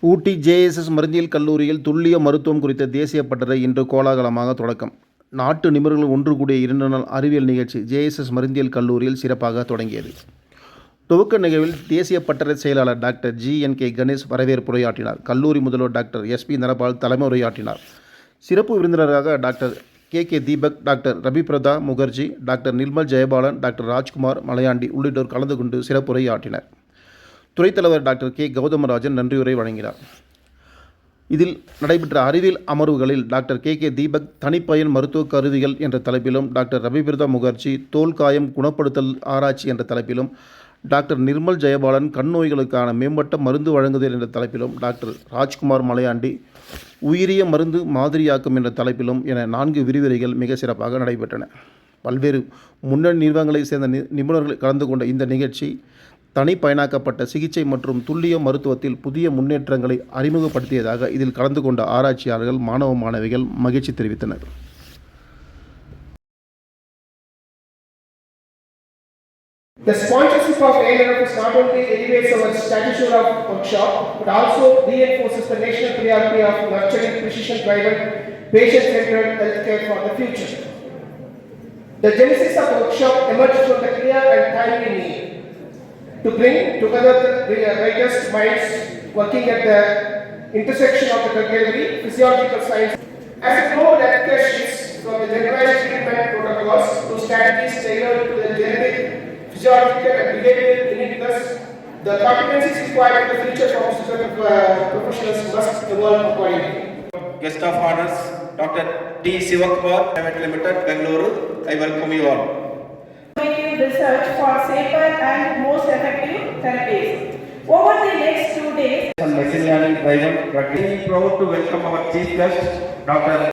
ஊட்டி JSS மருந்தியல் கல்லூரியில் துல்லிய மருத்துவம் குறித்த தேசிய பட்டறை இன்று கோலாகலமாக தொடக்கம். நாட்டு நிபுணர்கள் ஒன்று கூடிய இரண்டு நாள் அறிவியல் நிகழ்ச்சி ஜேஎஸ்எஸ் மருந்தியல் கல்லூரியில் சிறப்பாக தொடங்கியது. துவக்க நிகழ்வில் தேசிய பட்டறை செயலாளர் doctor G N K Ganesh வரவேற்புரையாற்றினார். கல்லூரி முதல்வர் டாக்டர் எஸ் பி நரபால் தலைமை உரையாற்றினார் சிறப்பு விருந்தினராக doctor K K Deepak doctor Rabi Brata Mukherjee doctor Nirmal Jayapalan doctor Rajkumar Malayandi உள்ளிட்டோர் கலந்து கொண்டு சிறப்புரையாற்றினர். துறைத் தலைவர் டாக்டர் கே. கௌதமராஜன் நன்றியுரை வழங்கினார். இதில் நடைபெற்ற அறிவியல் அமர்வுகளில் டாக்டர் கே. கே. தீபக் தனிப்பயன் மருத்துவ கருவிகள் என்ற தலைப்பிலும் டாக்டர் ரவிபிரதா முகர்ஜி தோல் காயம் குணப்படுத்தல் ஆராய்ச்சி என்ற தலைப்பிலும் டாக்டர் நிர்மல் ஜெயபாலன் கண் நோய்களுக்கான மேம்பட்ட மருந்து வழங்குதல் என்ற தலைப்பிலும் டாக்டர் ராஜ்குமார் மலையாண்டி உயிரிய மருந்து மாதிரியாக்கம் என்ற தலைப்பிலும் என நான்கு விரிவுரைகள் மிக சிறப்பாக நடைபெற்றன. பல்வேறு முன்னணி நிறுவனங்களைச் சேர்ந்த நி- நிபுணர்கள் கலந்து கொண்ட இந்த நிகழ்ச்சி தனிப்பயனாக்கப்பட்ட சிகிச்சை மற்றும் துல்லிய மருத்துவத்தில் புதிய முன்னேற்றங்களை அறிமுகப்படுத்தியதாக இதில் கலந்து கொண்ட ஆராய்ச்சியாளர்கள் மாணவ மாணவிகள் மகிழ்ச்சி தெரிவித்தனர் The sponsorship of ANF not only elevates our stature of workshop, but also reinforces the national priority of nurturing precision-driven, patient-centered healthcare for the future. The genesis of the workshop emerged from the clear and timely need to bring together the brightest minds working at the intersection of the delivery, physiological science, as a healthcare shifts from the generalized treatment protocols to strategies tailored to the genetic, physiological, and behavioral uniqueness, the competencies required in the future pharmaceutical uh, professionals must evolve accordingly. Guest of honors, Dr. T. Sivakumar, Private Limited, Bengaluru. I welcome you all. Research for safer and most effective therapies. Over the next two days, On Messianic driven, but we proud to welcome our chief guest, Dr.